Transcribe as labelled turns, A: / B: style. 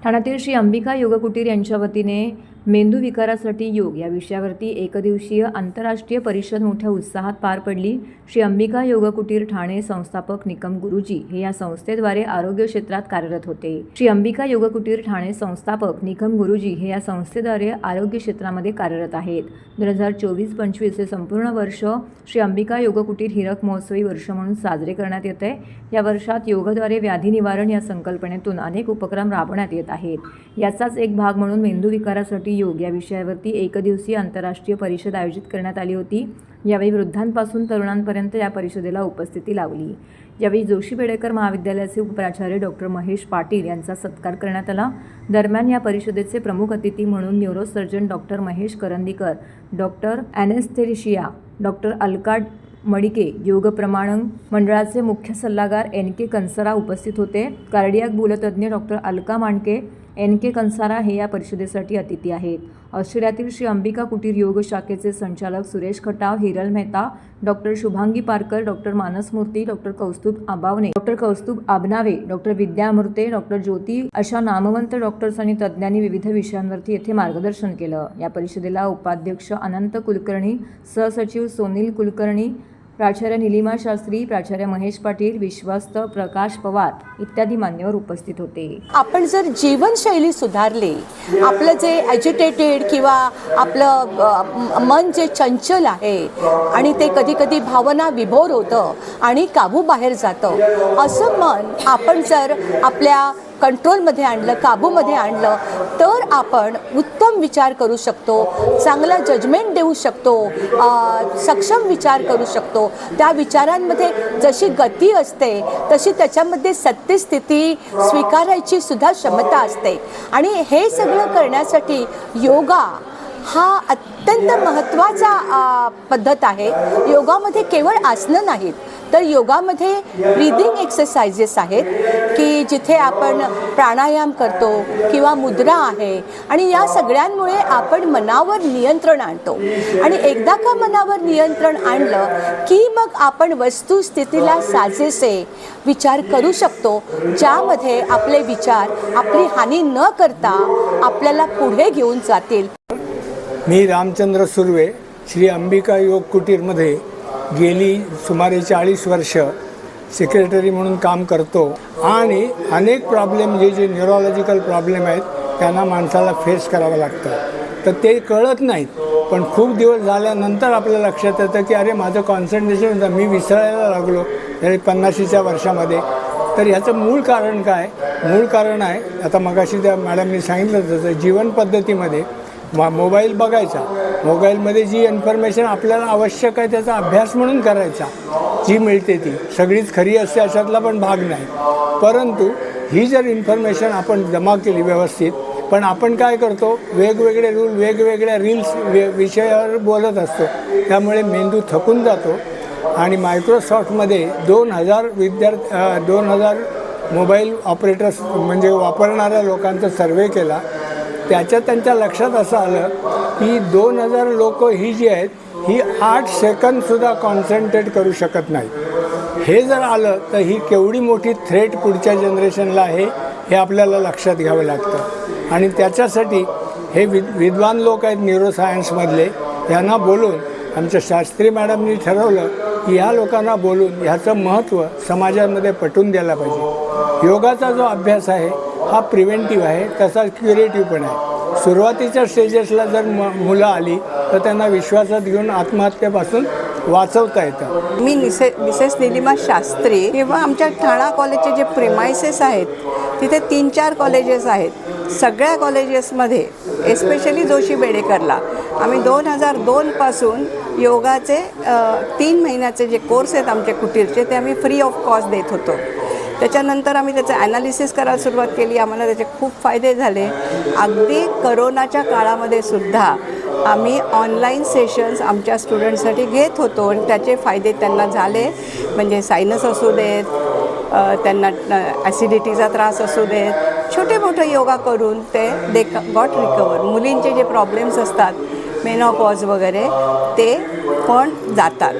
A: ठाण्यातील श्री अंबिका योग कुटीर यांच्या वतीने मेंदू विकारासाठी योग या विषयावरती एकदिवसीय आंतरराष्ट्रीय परिषद मोठ्या उत्साहात पार पडली. श्री अंबिका योग कुटीर ठाणे संस्थापक निकम गुरुजी हे या संस्थेद्वारे आरोग्य क्षेत्रात कार्यरत होते. श्री अंबिका योग कुटीर ठाणे संस्थापक निकम गुरुजी हे या संस्थेद्वारे आरोग्य क्षेत्रामध्ये कार्यरत आहेत. दोन हजार चोवीस पंचवीस हे संपूर्ण वर्ष श्री अंबिका योग कुटीर हिरक महोत्सवी वर्ष म्हणून साजरे करण्यात येते. या वर्षात योगाद्वारे व्याधी निवारण या संकल्पनेतून अनेक उपक्रम राबवण्यात येत आहेत. याचाच एक भाग म्हणून मेंदू विकारासाठी योग या विषयावरती एकदिवसीय आंतरराष्ट्रीय परिषद आयोजित करण्यात आली होती. यावेळी वृद्धांपासून तरुणांपर्यंत या परिषदेला उपस्थिती लावली. यावेळी जोशी बेडेकर महाविद्यालयाचे उपप्राचार्य डॉक्टर महेश पाटील यांचा सत्कार करण्यात आला. दरम्यान या परिषदेचे प्रमुख अतिथी म्हणून neurosurgeon doctor Mahesh Karandikar doctor anaesthesia doctor Alka Madike योग प्रमाणन मंडळाचे मुख्य सल्लागार एन के कंसरा उपस्थित होते. Cardiac भूलतज्ञ doctor Alka Mandke N K Kansara हे या परिषदेसाठी अतिथी आहेत. ऑस्ट्रेलियातील श्री अंबिका कुटीर योग शाखेचे संचालक Suresh Khatav Hiral Mehta doctor Shubhangi Parkar doctor Manas Murthy doctor Kaustubh Abavane doctor Kaustubh Abnave doctor Vidya Amrute doctor Jyoti अशा नामवंत डॉक्टर्स आणि तज्ज्ञांनी विविध विषयांवरती येथे मार्गदर्शन केलं. या परिषदेला उपाध्यक्ष अनंत कुलकर्णी सहसचिव सोनील कुलकर्णी प्राचार्य निलिमा शास्त्री प्राचार्य महेश पाटील विश्वस्त प्रकाश पवार इत्यादी मान्यवर उपस्थित होते.
B: आपण जर जीवनशैली सुधारली आपलं जे ॲज्युटेटेड किंवा आपलं मन जे चंचल आहे आणि ते कधी कधी भावना विभोर होतं आणि काबू बाहेर जातं असं मन आपण जर आपल्या कंट्रोलमध्ये आणलं काबूमध्ये आणलं तर आपण उत्तम विचार करू शकतो चांगला जजमेंट देऊ शकतो सक्षम विचार करू शकतो. त्या विचारांमध्ये जशी गती असते तशी त्याच्यामध्ये सत्यस्थिती स्वीकारायची सुद्धा क्षमता असते. आणि हे सगळं करण्यासाठी योगा हा अत्यंत महत्त्वाचा पद्धत आहे. योगामध्ये केवळ आसनं नाहीत तर योगामध्ये ब्रीदिंग एक्सरसाइजेस आहेत की जिथे आपण प्राणायाम करतो किंवा मुद्रा आहे. आणि या सगळ्यांमुळे आपण मनावर नियंत्रण आणतो. आणि एकदा का मनावर नियंत्रण आणलं की मग आपण वस्तुस्थितीला साजेसे विचार करू शकतो ज्यामध्ये आपले विचार आपली हानी न करता आपल्याला पुढे घेऊन जातील.
C: मी रामचंद्र सुर्वे श्री अंबिका योग कुटीरमध्ये गेली सुमारे चाळीस वर्ष सेक्रेटरी म्हणून काम करतो. आणि अनेक प्रॉब्लेम जे जे न्यूरोलॉजिकल प्रॉब्लेम आहेत त्यांना माणसाला फेस करावं लागतं. तर ते कळत नाहीत. पण खूप दिवस झाल्यानंतर आपल्या लक्षात येतं की अरे माझं कॉन्सन्ट्रेशन होतं मी विसरायला लागलो तरी पन्नाशीच्या वर्षामध्ये तर ह्याचं मूळ कारण काय? मूळ कारण आहे आता मगाशी त्या मॅडमनी सांगितलं तसं जीवन मा मोबाईल बघायचा. मोबाईलमध्ये जी इन्फॉर्मेशन आपल्याला आवश्यक आहे त्याचा अभ्यास म्हणून करायचा. जी मिळते ती. सगळीच खरी असते अशातला पण भाग नाही. परंतु ही जर इन्फॉर्मेशन आपण जमा केली व्यवस्थित पण आपण काय करतो? वेगवेगळे रूल वेगवेगळ्या रील्स वे विषयावर बोलत असतो. त्यामुळे मेंदू थकून जातो. आणि मायक्रोसॉफ्टमध्ये दोन हजार विद्यार्थी दोन हजार मोबाईल ऑपरेटर्स म्हणजे वापरणाऱ्या लोकांचा सर्वे केला. त्याच्या त्यांच्या लक्षात असं आलं की दोन हजार लोक ही जी आहेत ही आठ सेकंदसुद्धा कॉन्सन्ट्रेट करू शकत नाहीत. हे जर आलं तर ही केवढी मोठी थ्रेट पुढच्या जनरेशनला आहे हे आपल्याला लक्षात घ्यावं लागतं. आणि त्याच्यासाठी हे विद विद्वान लोक आहेत न्यूरोसायन्समधले यांना बोलून आमच्या शास्त्री मॅडमनी ठरवलं की ह्या लोकांना बोलून ह्याचं महत्त्व समाजामध्ये पटवून द्यायला पाहिजे. योगाचा जो अभ्यास आहे हा प्रिव्हेंटिव्ह आहे तसा क्युरेटिव्ह पण आहे. सुरुवातीच्या स्टेजेसला जर म मुलं आली तर त्यांना विश्वासात घेऊन आत्महत्येपासून वाचवता येतं.
D: मी निसे मिसेस निलिमा शास्त्री किंवा आमच्या ठाणा कॉलेजचे जे प्रिमायसेस आहेत तिथे तीन चार कॉलेजेस आहेत. सगळ्या कॉलेजेसमध्ये एस्पेशली जोशी बेडेकरला आम्ही दोन हजार दोनपासून योगाचे तीन महिन्याचे जे कोर्स आहेत आमचे कुटीरचे ते आम्ही फ्री ऑफ कॉस्ट देत होतो. त्याच्यानंतर आम्ही त्याचं ॲनालिसिस करायला सुरुवात केली. आम्हाला त्याचे खूप फायदे झाले. अगदी करोनाच्या काळामध्ये सुद्धा आम्ही ऑनलाईन सेशन्स आमच्या स्टुडंटसाठी घेत होतो आणि त्याचे फायदे त्यांना झाले. म्हणजे सायनस असू देत त्यांना ॲसिडिटीचा त्रास असू देत. छोटे मोठे योगा करून ते दे गॉट रिकवर मुलींचे जे प्रॉब्लेम्स असतात मेनॉपॉज वगैरे ते पण जातात.